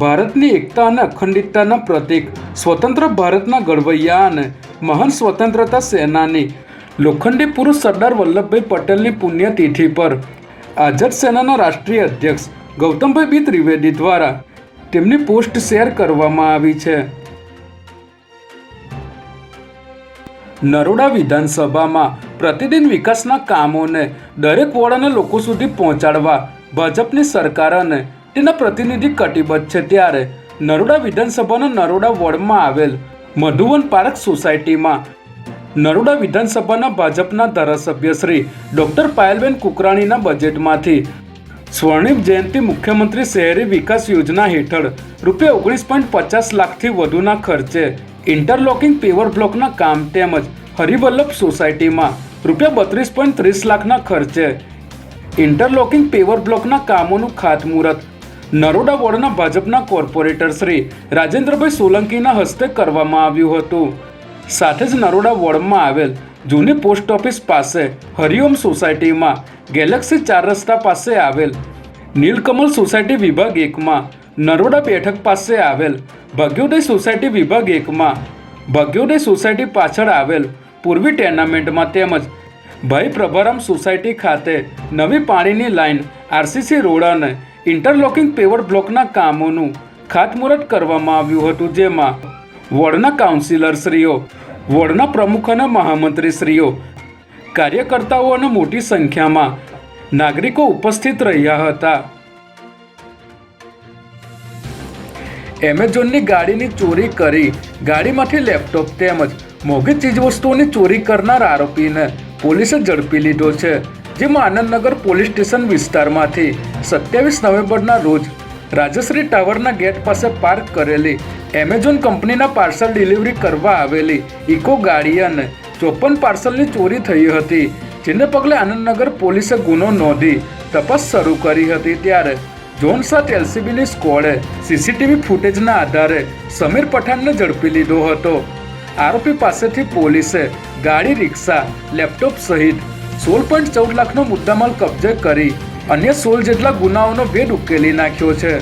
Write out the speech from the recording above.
ભારતની એકતા અને અખંડિતતાના પ્રતીક. સ્વતંત્ર ભારતના ઘડવૈયા અને મહાન સ્વતંત્રતા સેનાની લોખંડી પુરુષ સરદાર વલ્લભભાઈ પટેલની પુણ્યતિથિ પર આઝાદ સેનાના રાષ્ટ્રીય અધ્યક્ષ ગૌતમભાઈ બી ત્રિવેદી દ્વારા તેમની પોસ્ટ શેર કરવામાં આવી છે. નરોડા વિધાનસભામાં પ્રતિદિન વિકાસના કામોને દરેક વડાના લોકો સુધી પહોંચાડવા ભાજપની સરકાર અને તેના પ્રતિનિધિ કટિબદ્ધ છે ત્યારે નરોડા વિધાનસભાના નરોડા વોર્ડમાં આવેલ મધુવન પાર્ક સોસાયટીમાં નરોડા વિધાનસભાના ભાજપના ધારાસભ્ય શ્રી ડોક્ટર પાયલબેન કુકરાણીના બજેટમાંથી સ્વર્ણિમ જયંતિ મુખ્યમંત્રી શહેરી વિકાસ યોજના હેઠળ રૂપિયા ઓગણીસ પોઈન્ટ પચાસ લાખથી વધુના ખર્ચે ઇન્ટરલોકિંગ પેવર બ્લોકના કામ તેમજ હરિવલ્લભ સોસાયટીમાં રૂપિયા બત્રીસ પોઈન્ટ ત્રીસ લાખના ખર્ચે ઇન્ટરલોકિંગ પેવર બ્લોકના કામોનું ખાતમુહૂર્ત નરોડા વોર્ડના ભાજપના કોર્પોરેટર શ્રી રાજેન્દ્રભાઈ સોલંકીના હસ્તે કરવામાં આવ્યું હતું. સાથે જ નરોડા વોર્ડમાં આવેલ જૂની પોસ્ટ ઓફિસ પાસે હરિઓમ સોસાયટીમાં ગેલેક્સી ચાર રસ્તા પાસે આવેલ નીલકમલ સોસાયટી વિભાગ એકમાં નરોડા બેઠક પાસે આવેલ ભગ્યોદય સોસાયટી વિભાગ એકમાં ભગ્યોદય સોસાયટી પાછળ આવેલ પૂર્વી ટેર્નામેન્ટમાં તેમજ ભાઈ પ્રભારામ સોસાયટી ખાતે નવી પાણીની લાઇન આરસીસી રોડ અને ઇન્ટરલોકિંગ પેવર બ્લોકના કામોનું ખાતમુહૂર્ત કરવામાં આવ્યું હતું, જેમાં વોર્ડના કાઉન્સિલરશ્રીઓ વોર્ડના પ્રમુખ અને મહામંત્રીશ્રીઓ, કાર્યકર્તાઓ અને મોટી સંખ્યામાં નાગરિકો ઉપસ્થિત રહ્યા હતા. એમેઝોનની ગાડીની ચોરી કરી ગાડીમાંથી લેપટોપ તેમજ મોંઘી ચીજવસ્તુઓની ચોરી કરનાર આરોપીને પોલીસે ઝડપી લીધો છે. જેમાં આનંદનગર પોલીસ સ્ટેશન વિસ્તારમાંથી સત્યાવીસ નવેમ્બરના રોજ રાજશ્રી ટાવરના ગેટ પાસે પાર્ક કરેલી એમેઝોન કંપનીના પાર્સલ ડિલિવરી કરવા આવેલી ઇકો ગાડી અને ચોપન પાર્સલની ચોરી થઈ હતી, જેને પગલે આનંદનગર પોલીસે ગુનો નોંધી તપાસ શરૂ કરી હતી. ત્યારે ઝોન સાત એલસીબીની સ્કોડે સીસીટીવી ફૂટેજના આધારે સમીર પઠાણને ઝડપી લીધો હતો. આરોપી પાસેથી પોલીસે ગાડી, રિક્ષા, લેપટોપ સહિત સોળ પોઈન્ટ ચૌદ લાખનો મુદ્દામાલ કબજે કરી અન્ય સોળ જેટલા ગુનાઓનો ભેદ ઉકેલી નાખ્યો છે.